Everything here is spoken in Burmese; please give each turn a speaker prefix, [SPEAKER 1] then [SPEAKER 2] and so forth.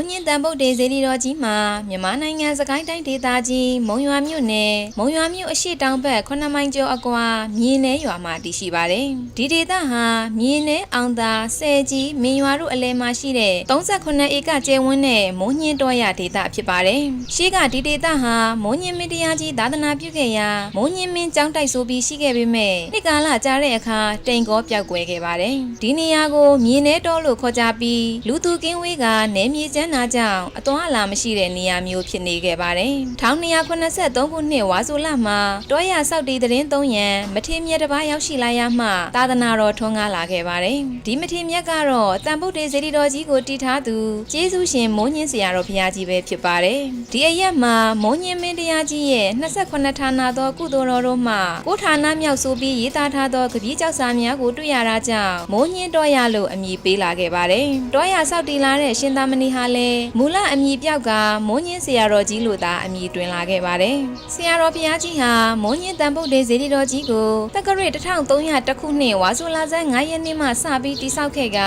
[SPEAKER 1] ုံညင်းတန်ဗုဒ္ဓေဇေဒီတော်ကြီးမှာမြန်မာနိုင်ငံစကိုင်းတိုင်းဒေသကြီးမုံရွာမြို့နယ်မုံရွာမြို့အရှိတောင်ဘက်9မိုင်ကျော်အကွာမြင်းနယ်ရွာမှာတည်ရှိပါတယ်။ဒီဒေသဟာမြင်းနယ်အောင်သာဆယ်ကြီးမင်းရွာတို့အလဲမှာရှိတဲ့38ဧကကျယ်ဝန်းတဲ့မုံညင်းတော်ရဒေသဖြစ်ပါတယ်။ရှေးကဒီဒေသဟာမုံညင်းမင်းတရားကြီးသာသနာပြုခဲ့ရာမုံညင်းမင်းကျောင်းတိုက်ဆိုပြီးရှိခဲ့ပေမဲ့နှစ်ကာလကြာတဲ့အခါတိမ်ကောပြောက်ကွယ်ခဲ့ပါတယ်။ဒီနေရာကိုမြင်းနယ်တော်လို့ခေါ်ကြပြီးလူသူကင်းဝေးကနေမြေကျန်းနာကြောင့်အသွားအလာမရှိတဲ့နေရာမျိုးဖြစ်နေခဲ့ပါတယ်။1283ခုနှစ်ဝါဆိုလမှာတောရဆောက်တီသတင်းသုံးရန်မထေမြတ်တစ်ပါးရောက်ရှိလာရမှသာသနာတော်ထွန်းကားလာခဲ့ပါတယ်။ဒီမထေမြတ်ကတော့တန်ဗုဒ္ဓေဇေဒီတော်ကြီးကိုတည်ထားသူကျေးဇူးရှင်မိုးညင်းဆရာတော်ဘုရားကြီးပဲဖြစ်ပါတယ်။ဒီအရက်မှာမိုးညင်းမင်းတရားကြီးရဲ့28ဌာနသောကုသိုလ်တော်တို့မှကိုဌာနမြောက်ဆိုပြီးရေးသားထားသောကပည့်ကျောက်စာများကိုတွေ့ရတာကြောင့်မိုးညင်းတော်ရလို့အမည်ပေးလာခဲ့ပါတယ်။တော်ရဆောက်တည်လာတဲ့ရှင်သာမဏေဟာလည်းမူလအမည်ပြောက်ကမိုးညင်းဆရာတော်ကြီးလို့သာအမည်တွင်လာခဲ့ပါတယ်။ဆရာတော်ဘုရားကြီးဟာမိုးညင်းတန်ဗုဒ္ဓေဇေဒီတော်ကြီးကိုတက္ကရာ1300ခုနှစ်ဝါဆိုလာဇန်9ရက်နေ့မှစပြီးတည်ဆောက်ခဲ့က